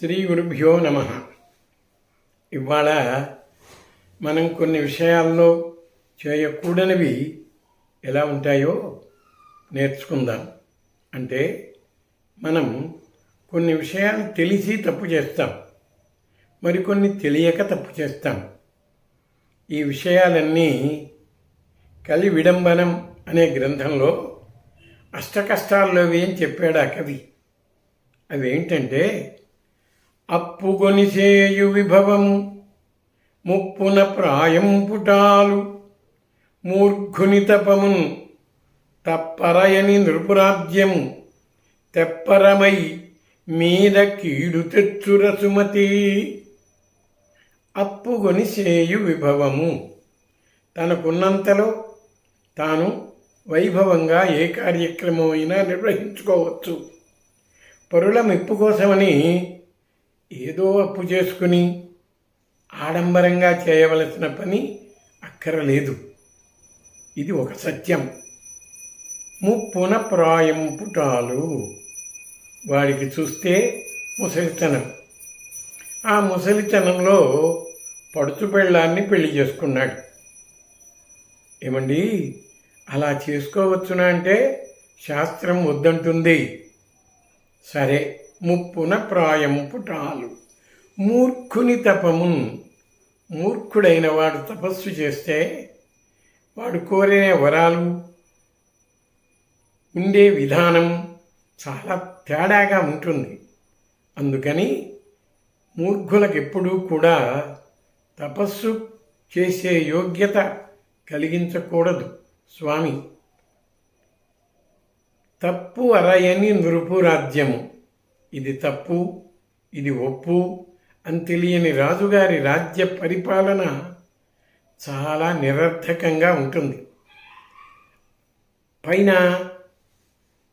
శ్రీ గురుభ్యో నమ. ఇవాళ మనం కొన్ని విషయాల్లో చేయకూడనివి ఎలా ఉంటాయో నేర్చుకుందాం. అంటే మనం కొన్ని విషయాలు తెలిసి తప్పు చేస్తాం. మరికొన్ని తెలియక తప్పు చేస్తాం. ఈ విషయాలన్నీ కలి విడంబనం అనే గ్రంథంలో అష్టకష్టాల్లోవి అని చెప్పాడు ఆ కవి. అవేంటంటే అప్పుగొనిసేయు విభవము ముప్పున ప్రాయం పుటాలు మూర్ఘుని తపమును తప్పరయని నృపురాజ్యము తెప్పరమై మీద కీడు తెచ్చుర సుమతి అప్పుగొని చేయు విభవము తనకున్నంతలో తాను వైభవంగా ఏ కార్యక్రమమైనా నిర్వహించుకోవచ్చు. పరుల మెప్పు కోసమని ఏదో అప్పు చేసుకుని ఆడంబరంగా చేయవలసిన పని అక్కరలేదు. ఇది ఒక సత్యం. ముప్పున ప్రాయం పుటాలు వాడికి చూస్తే ముసలితనం. ఆ ముసలితనంలో పడుచు పెళ్ళాన్ని పెళ్ళి చేసుకున్నాడు. ఏమండి? అలా చేసుకోవచ్చునా అంటే శాస్త్రం వద్దంటుంది. సరే. ముప్పున ప్రాయం మూర్ఖుని తపమున్ మూర్ఖుడైన వాడు తపస్సు చేస్తే వాడు కోరిన వరాలు ఉండే విధానం చాలా తేడాగా ఉంటుంది. అందుకని మూర్ఖులకు ఎప్పుడూ కూడా తపస్సు చేసే యోగ్యత కలిగించకూడదు స్వామి. తప్పు అరయని నృపురాజ్యము. ఇది తప్పు ఇది ఒప్పు అని తెలియని రాజుగారి రాజ్య పరిపాలన చాలా నిరర్థకంగా ఉంటుంది. పైన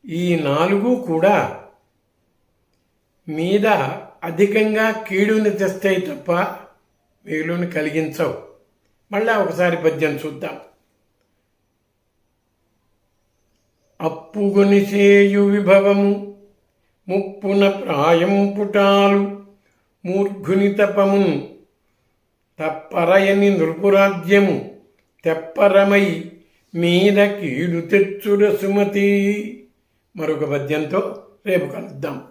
ఈ నాలుగు కూడా మీద అధికంగా కీడుని తెస్తాయి తప్ప మేలుని కలిగించవు. మళ్ళా ఒకసారి పద్యం చూద్దాం. అప్పుగొని చేయు విభవము ముప్పున ప్రాయం పుటాలు మూర్ఘుని తపమున్ తప్పరయని నృపురాజ్యము తెప్పరమై మీద కీడు తెచ్చుర సుమతి. మరొక పద్యంతో రేపు కలుద్దాం.